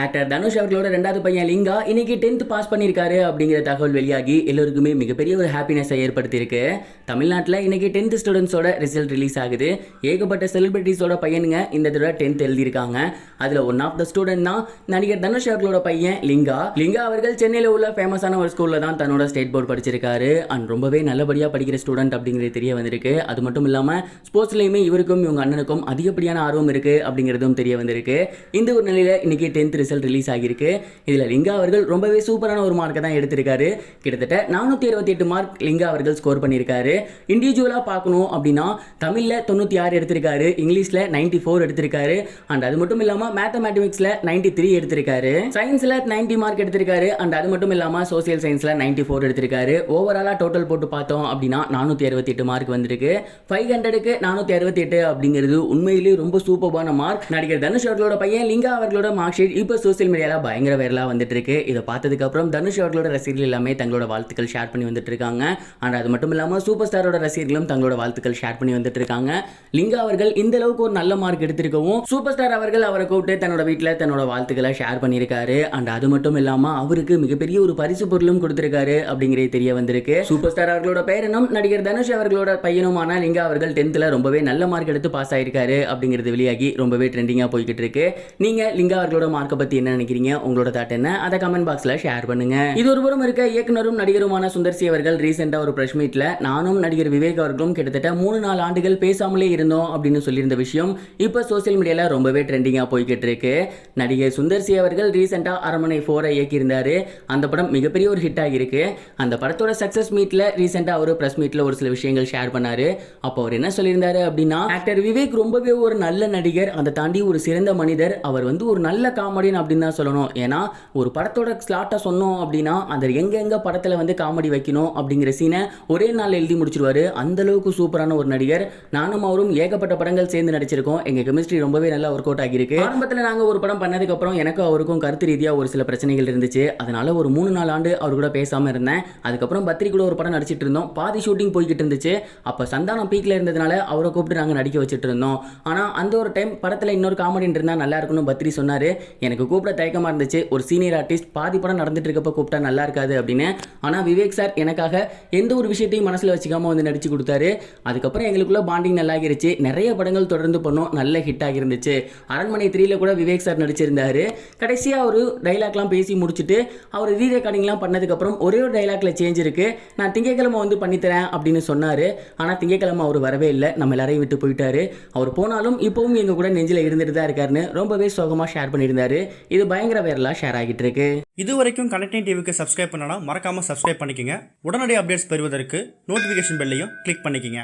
Actor Dhanush அவர்களோட ரெண்டாவது பையன் லிங்கா இன்னைக்கு டென்த் பாஸ் பண்ணியிருக்காரு அப்படிங்கிற தகவல் வெளியாகி எல்லோருக்குமே மிகப்பெரிய ஒரு ஹாப்பினஸை ஏற்படுத்தியிருக்கு. தமிழ்நாட்டில் இன்னைக்கு டென்த் ஸ்டூடெண்ட்ஸோட ரிசல்ட் ரிலீஸ் ஆகுது. ஏகப்பட்ட செலிபிரிட்டிஸோட பையனுங்க இந்த தடவை டென்த் எழுதியிருக்காங்க. அதில் ஒன் ஆஃப் த ஸ்டூடெண்ட் தான் நடிகர் தனுஷ் அவர்களோட பையன் லிங்கா. லிங்கா அவர்கள் சென்னையில் உள்ள ஃபேமஸான ஒரு ஸ்கூலில் தான் தன்னோட ஸ்டேட் போர்டு படிச்சிருக்காரு. அண்ட் ரொம்பவே நல்லபடியாக படிக்கிற ஸ்டூடெண்ட் அப்படிங்கிறது தெரிய வந்திருக்கு. அது மட்டும் இல்லாமல் ஸ்போர்ட்ஸ்லையுமே இவருக்கும் இவங்க அண்ணனுக்கும் அதிகப்படியான ஆர்வம் இருக்குது அப்படிங்கிறதும் தெரிய வந்திருக்கு. இந்த ஒரு நிலையில் இன்னைக்கு டென்த் ரிசல்ட் ரிலீஸ் ஆகியிருக்கு. இதில் லிங்கா அவர்கள் ரொம்பவே சூப்பரான ஒரு மார்க்கை தான் எடுத்திருக்காரு. கிட்டத்தட்ட நானூற்றி அறுபத்தி எட்டு மார்க் லிங்கா அவர்கள் ஸ்கோர் பண்ணியிருக்காரு. இண்டிவிஜுவலாக பார்க்கணும் அப்படின்னா தமிழில் தொண்ணூற்றி ஆறு எடுத்திருக்காரு இங்கிலீஷில் நைன்டி ஃபோர் எடுத்திருக்காரு அண்ட் அது மட்டும் இல்லாமல் மேத்தமேட்டிக்ஸில் நைன்ட்டி த்ரீ எடுத்திருக்காரு. சயின்ஸில் நைன்ட்டி மார்க் எடுத்திருக்காரு அண்ட் அது மட்டும் இல்லாமல் சோசியல் சயின்ஸில் நைன்ட்டி ஃபோர் எடுத்திருக்காரு. ஓவராலாக டோட்டல் போட்டு பார்த்தோம் அப்படின்னா நானூற்றி அறுபத்தி எட்டு மார்க் வந்திருக்கு. ஃபைவ் ஹண்ட்ரடுக்கு நானூற்றி அறுபத்தி எட்டு அப்படிங்கிறது உண்மையிலேயே ரொம்ப சூப்பரான மார்க் நடிகர் தனுஷ் அவர்களோட பையன் லிங்கா அவர்களோட மார்க் ஷீட் இப்போ சோசியல் மீடியாவில் பயங்கர வைரலாக வந்துட்டு இருக்கு இதை பார்த்ததுக்கப்புறம் தனுஷ் அவர்களோட ரசிகர்கள் எல்லாமே தங்களோட வாழ்த்துக்கள் ஷேர் பண்ணி வந்துட்டு இருக்காங்க ஆனால் அது மட்டும் இல்லாமல் சூப்பர் ஸ்டாரோட ரசிகர்களும் தங்களோட வாழ்த்துக்கள் ஷேர் பண்ணி வந்துட்டு இருக்காங்க லிங்கா அவர்கள் இந்த அளவுக்கு ஒரு நல்ல மார்க் எடுத்திருக்கவும் சூப்பர் ஸ்டார் அவர்கள் அவரை கூப்பிட்டு தன்னோட வீட்டில் தன்னோட வாழ்த்துக்களை ஷேர் பண்ணியிருக்காரு. அண்ட் அது மட்டும் இல்லாமல் அவருக்கு மிகப்பெரிய ஒரு பரிசு பொருளும் கொடுத்திருக்காரு அப்படிங்கிறது தெரிய வந்திருக்கு. சூப்பர் ஸ்டார் அவர்களோட பேரனும் நடிகர் தனுஷ் அவர்களோட பையனுமான லிங்கா அவர்கள் டென்த்தில் ரொம்பவே நல்ல மார்க் எடுத்து பாஸ் ஆயிருக்காரு அப்படிங்கிறது வெளியாகி ரொம்பவே ட்ரெண்டிங்காக போய்கிட்டு இருக்கு நீங்க லிங்கா அவர்களோட மார்க்கை பத்தி என்ன நினைக்கிறீங்க? உங்களோட தாட் என்ன? அதை கமெண்ட் பாக்ஸ்ல ஷேர் பண்ணுங்க. இது ஒரு புறம் இருக்க இயக்குனரும் நடிகருமான சுந்தர்சி அவர்கள் ரீசெண்டா ஒரு பிரஸ் மீட்ல நானும் நடிகர் விவேக் அவர்களும் கிட்டத்தட்ட மூணு நாலு ஆண்டுகள் பேசாமலே இருந்தோம் அப்படின்னு சொல்லியிருந்த விஷயம் இப்போ சோசியல் மீடியால ரொம்பவே ட்ரெண்டிங்காக போய்கிட்டு இருக்கு. நடிகர் சுந்தர்சி அவர்கள் ரீசெண்டா அரண்மனை ஃபோரை இயக்கியிருந்தாரு. அந்த படம் மிகப்பெரிய ஒரு ஹிட் ஆகியிருக்கு. அந்த படத்தோட சக்சஸ் மீட்ல ரீசெண்டா அவர் பிரஸ் மீட்ல ஒரு சில விஷயங்கள் ஷேர் பண்ணாரு. அப்போ அவர் என்ன சொல்லியிருந்தாரு அப்படின்னா ஆக்டர் விவேக் ரொம்பவே ஒரு நல்ல நடிகர். அதை தாண்டி ஒரு சிறந்த மனிதர். அவர் வந்து ஒரு நல்ல காமெடி ஹீரோயின் அப்படின்னு தான் சொல்லணும். ஏன்னா ஒரு படத்தோட ஸ்லாட்டை சொன்னோம் அப்படின்னா அதில் எங்கெங்க படத்தில் வந்து காமெடி வைக்கணும் அப்படிங்கிற சீனை ஒரே நாள் எழுதி முடிச்சிருவாரு. அந்த அளவுக்கு சூப்பரான ஒரு நடிகர். நானும் அவரும் ஏகப்பட்ட படங்கள் சேர்ந்து நடிச்சிருக்கோம். எங்க கெமிஸ்ட்ரி ரொம்பவே நல்லா ஒர்க் அவுட் ஆகியிருக்கு. ஆரம்பத்தில் நாங்கள் ஒரு படம் பண்ணதுக்கு அப்புறம் எனக்கும் அவருக்கும் கருத்து ரீதியாக ஒரு சில பிரச்சனைகள் இருந்துச்சு. அதனால ஒரு மூணு நாலு ஆண்டு அவர் கூட பேசாமல் இருந்தேன். அதுக்கப்புறம் பத்ரி கூட ஒரு படம் நடிச்சிட்டு இருந்தோம். பாதி ஷூட்டிங் போய்கிட்டு இருந்துச்சு. அப்போ சந்தானம் பீக்கில் இருந்ததுனால அவரை கூப்பிட்டு நாங்கள் நடிக்க வச்சுட்டு இருந்தோம். ஆனால் அந்த ஒரு டைம் படத்தில் இன்னொரு காமெடின்னு இருந்தால் நல்லா இருக்கும்னு பத்ரி சொன்னார். எனக்கு கூப்பிட தயக்கமாக இருந்துச்சு. ஒரு சீனியர் ஆர்டிஸ்ட் பாதி படம் நடந்துட்டு இருக்கப்போ கூப்பிட்டா நல்லா இருக்காது அப்படின்னு. ஆனால் விவேக் சார் எனக்காக எந்த ஒரு விஷயத்தையும் மனசில் வச்சுக்காம வந்து நடிச்சு கொடுத்தாரு. அதுக்கப்புறம் எங்களுக்குள்ள பாண்டிங் நல்லா ஆகிருச்சு நிறைய படங்கள் தொடர்ந்து பண்ணோம். நல்ல ஹிட் ஆகிருந்துச்சு. அரண்மனை த்ரீல கூட விவேக் சார் நடிச்சிருந்தாரு. கடைசியாக ஒரு டைலாக்லாம் பேசி முடிச்சுட்டு அவர் ரீ ரெக்கார்டிங்லாம் பண்ணதுக்கப்புறம் ஒரே ஒரு டைலாக்ல சேஞ்ச் இருக்கு. நான் திங்கக்கிழமை வந்து பண்ணித்தரேன் அப்படின்னு சொன்னார். ஆனால் திங்கக்கிழமை அவர் வரவே இல்லை. நம்ம எல்லாரையும் விட்டு போயிட்டாரு. அவர் போனாலும் இப்போவும் எங்கள் கூட நெஞ்சில் இருந்துட்டு தான் இருக்காருன்னு ரொம்பவே சோகமாக ஷேர் பண்ணியிருந்தாரு. இது பயங்கர வைரலாக ஷேர் ஆகிட்டு இருக்கு. இது வரைக்கும் கனெக்டிங் டிவிக்கு சப்ஸ்கிரைப் பண்ணனா மறக்காமல் சப்ஸ்கிரைப் பண்ணிக்கங்க. உடனடி அப்டேட்ஸ் பெறுவதற்கு நோட்டிஃபிகேஷன் பெல்லையும் கிளிக் பண்ணிக்கங்க.